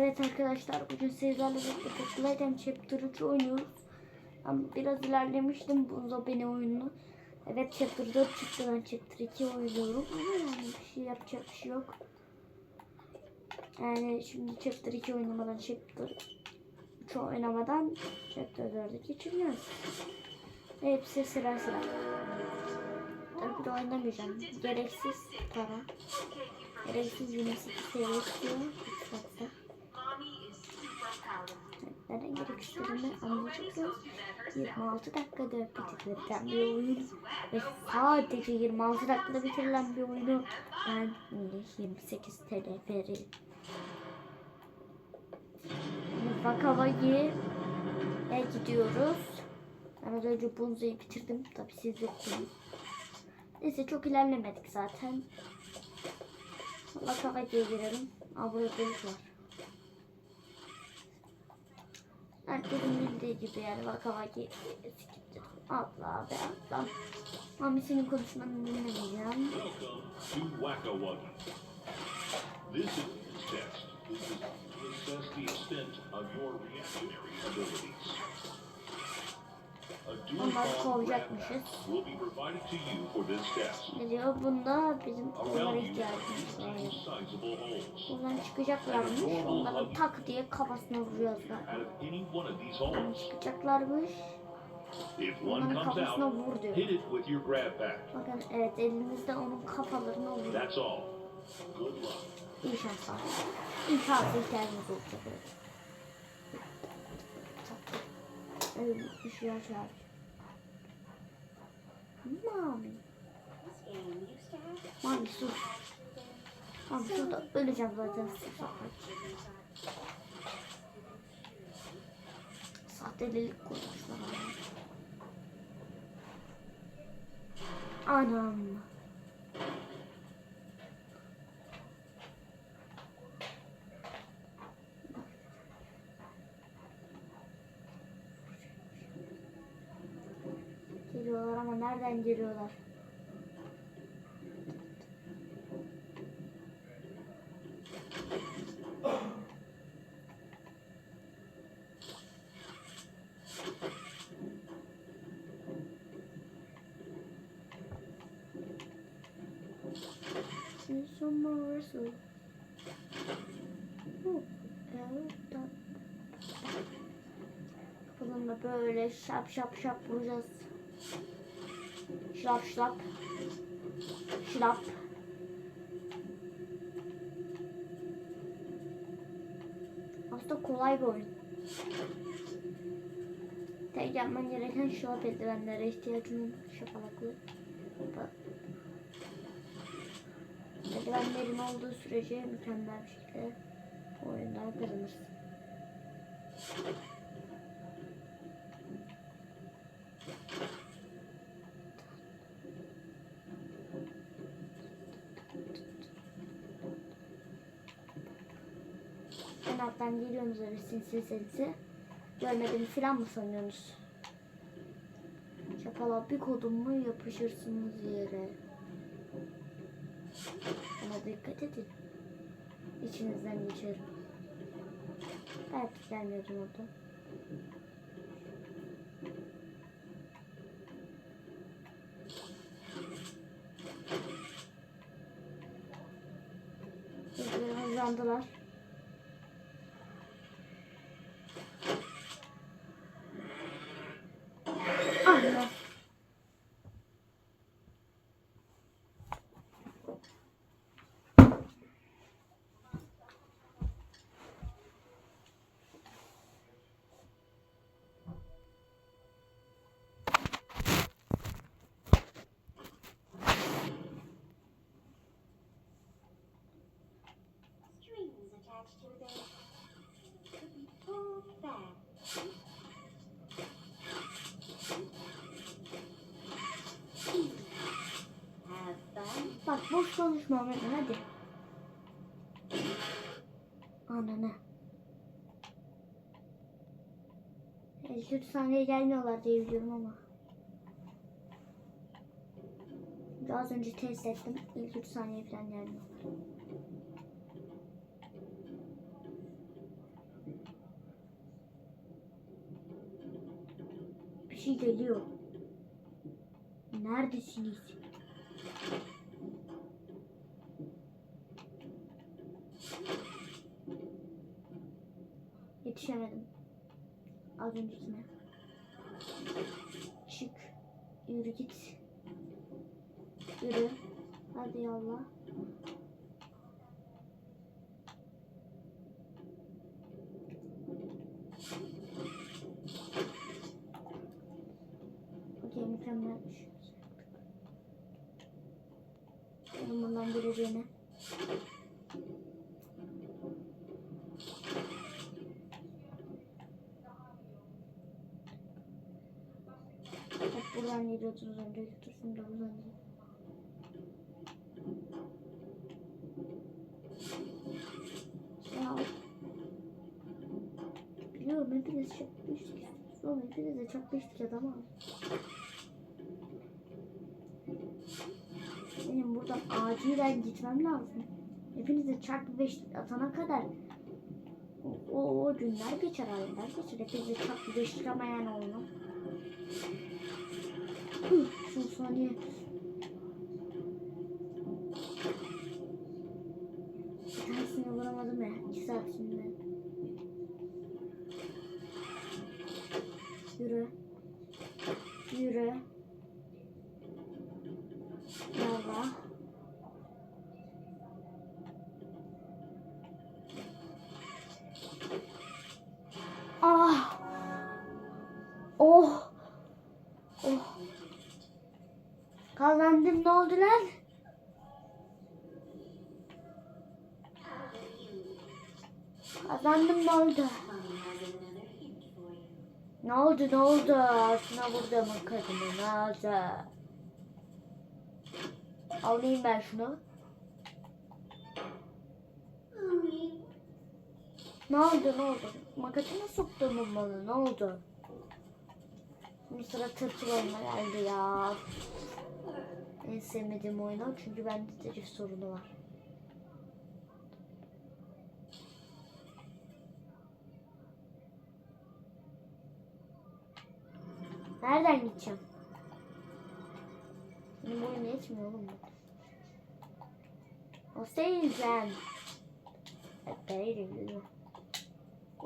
Evet arkadaşlar bugün sizlerle birlikte Item Chapter 3 oynuyoruz. Ben biraz ilerlemiştim bu beni oyununu. Evet Chapter 4 çıktı ben Chapter 2 oynuyorum. Ama yani bir şey yapacak bir şey yok. Yani şimdi Chapter 2 oynamadan Chapter 3 oynamadan Chapter 4'e geçiriyoruz. Ve hepsi sıra sıra. Tabii de oynamayacağım. Gereksiz para. Gereksiz 28 seviye istiyor. Neden gereksinimi anlayacaksınız. 26 dakikada bitirilen bir oyun ve sadece 26 dakikada bitirilen bir oyunu ben 28 TL veririm. Vakava'yı gidiyoruz. Ben az önce Bunza'yı bitirdim. Tabi siz yoktunuz. Neyse çok ilerlemedik zaten. Vakava'ya girelim. Aa burada var. Herkesin bildiği gibi yani vakavaki sikiptir. Atla abi atla. Mami senin konuşmanı dinlemeyeceğim. This is the extent of your reactionary abilities. This test. Ne diyor? Bunda bizim onlara ihtiyacımız var. 18 sizable holes. Buradan çıkacaklarmış. Onları tak diye kafasına vuruyoruz zaten. Holes, Çıkacaklarmış. Onların kafasına vur diyor. Bakın evet elimizde onun kafalarına vuruyor. İyi şanslar. İnşallah ihtiyacımız olacak. Evet, bir şey açar. Mami. Mami sus. Mami şurada öleceğim zaten. Sahtelilik koymuşlar. Anam. Geliyorlar ama nereden geliyorlar? Bu. Evet. Bununla böyle şap şap şap vuracağız. Şlap şlap. Şlap. Aslında kolay bir oyun. Tek yapman gereken şlap eldivenlere ihtiyacın. Şapalaklı. Eldivenlerin olduğu sürece mükemmel bir şekilde oyundan kazanırsın. En alttan geliyorsunuz öyle sinsi sinsi. Görmedim filan mı sanıyorsunuz? Şapala bir kodum mu yapışırsınız yere. Ama dikkat edin. İçinizden geçerim. Belki gelmiyordum orada. Hızlandılar. Çalış Muhammed hadi. Ananı. 54 saniye gelmiyorlar diye biliyorum ama. Az önce test ettim. 53 saniye falan gelmiyorlar. Bir şey geliyor. Neredesiniz? Yetişemedim. Az öncekine. Çık. Yürü git. Yürü. Hadi yallah. Okey mükemmel bir şey. Benim bundan geleceğine. Hep buradan geliyordunuz önce götürsün de buradan değil. Ya. Biliyorum hepiniz çok düştük. Oğlum hepiniz de çok düştük adama. Benim buradan acilen gitmem lazım. Hepinize çarpı 5 atana kadar o, o, günler geçer aylar geçer. Hepinize çarpı 5 çıkamayan olmam. Hı, Şu saniye. Bir Kazandım ne oldu lan? Kazandım ne oldu? Ne oldu ne oldu? Şuna vurdu mu kadını ne oldu? Alayım ben şunu. Ne oldu ne oldu? Makatına soktuğum malı ne oldu? Şimdi sıra tırtıl oyununa geldi ya. En sevmediğim oyun o çünkü bende drift sorunu var. Nereden gideceğim? Benim oyun yetmiyor oğlum. O sen. Epey gidiyor.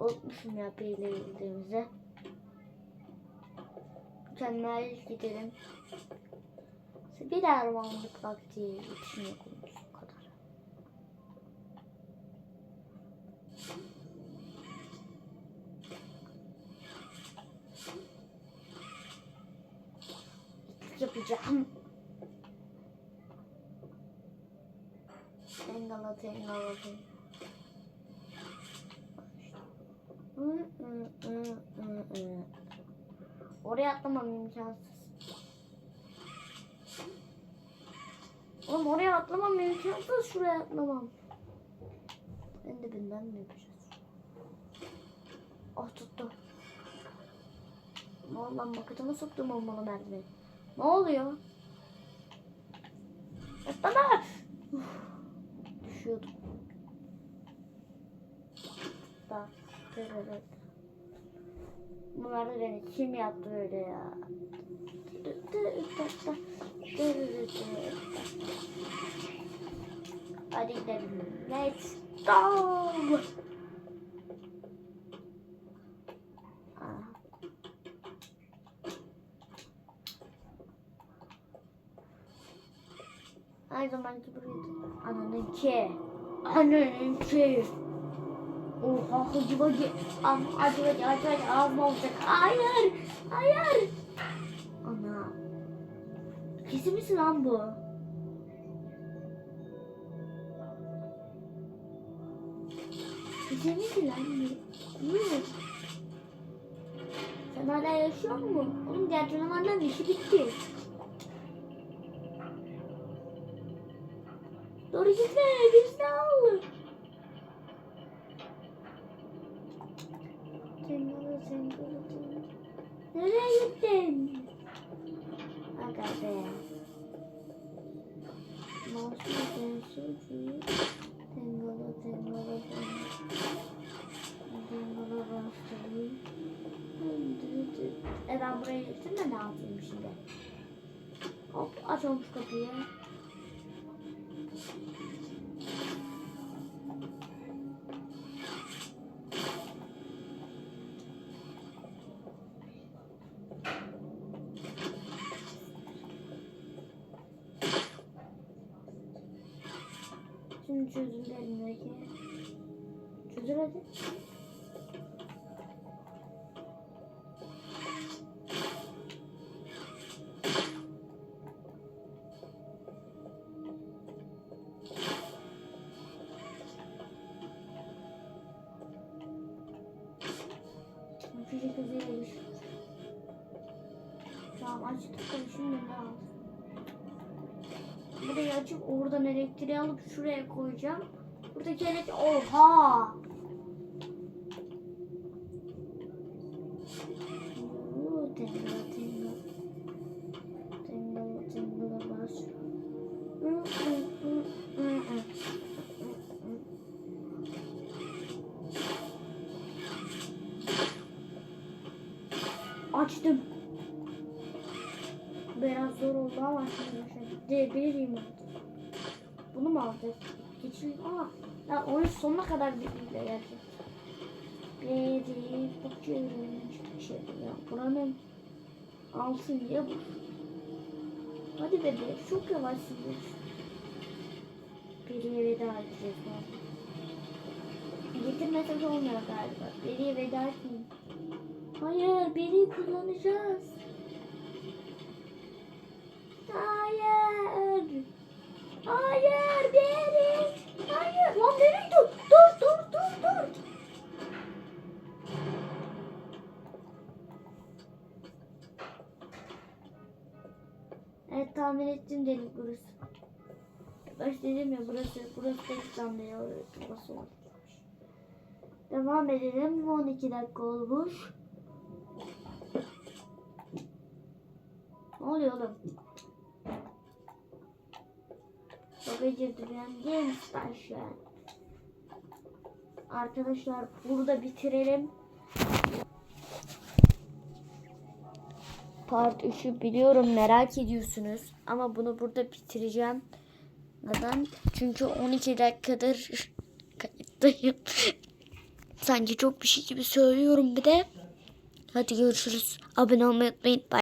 Unutmuşum ya peyle gittiğimizi. Mükemmel gidelim. Bir ermanlık vakti için yok olmuş bu kadar. Yapacağım. Hı, hı, hı, hı. Oraya atlamam imkansız. Oğlum oraya atlamam imkansız. Şuraya atlamam. Ben de binden mi yapacağız? Oh tuttu. Lan maketime soktum olmalı merdiveni. Ne oluyor? Atlama! Düşüyordum. Bak. Evet. Bunları beni kim yaptı böyle ya? Hadi. Let's go. Her zamanki buraydı. Ananınki. Ananınki. Oha hacı bacı. Am acı bacı acı bacı ağzıma olacak. Hayır. Hayır. Kesin misin lan bu? Kesin misin lan bu? Hı. Sen hala yaşıyor musun? Oğlum diğer canavarların işi bitti. Doğru gitme. Birisini al. ben burayı üstüne dağıtayım şimdi. Hop açalım şu kapıyı. Şimdi çözüm derindeki. Çözüm hadi. Tamam açtık da şimdi al? Burayı açıp oradan elektriği alıp şuraya koyacağım. Buradaki elektrik... Oha! Oo, zor oldu ama şimdi vereyim artık. Bunu mu alacağız? Geçelim ama ya oyun sonuna kadar birbiriyle gelecek. Beri bakıyorum. Şey ya buranın altı niye bu? Hadi be be çok yavaşsın. Beriye veda edeceğiz galiba. Getirmesek olmuyor galiba. Beriye veda etmeyin. Hayır, beri kullanacağız. Hayır, beri. Hayır. Lan beri dur. Dur, dur, dur, dur. Evet tahmin ettim delik burası. Baş dedim ya burası, burası tek ya. Burası olacakmış. Devam edelim. 12 dakika olmuş. Ne oluyor oğlum? Bagajı duran Game Station. Arkadaşlar burada bitirelim. Part 3'ü biliyorum merak ediyorsunuz. Ama bunu burada bitireceğim. Neden? Çünkü 12 dakikadır kayıttayım. Sanki çok bir şey gibi söylüyorum bir de. Hadi görüşürüz. Abone olmayı unutmayın. Bye.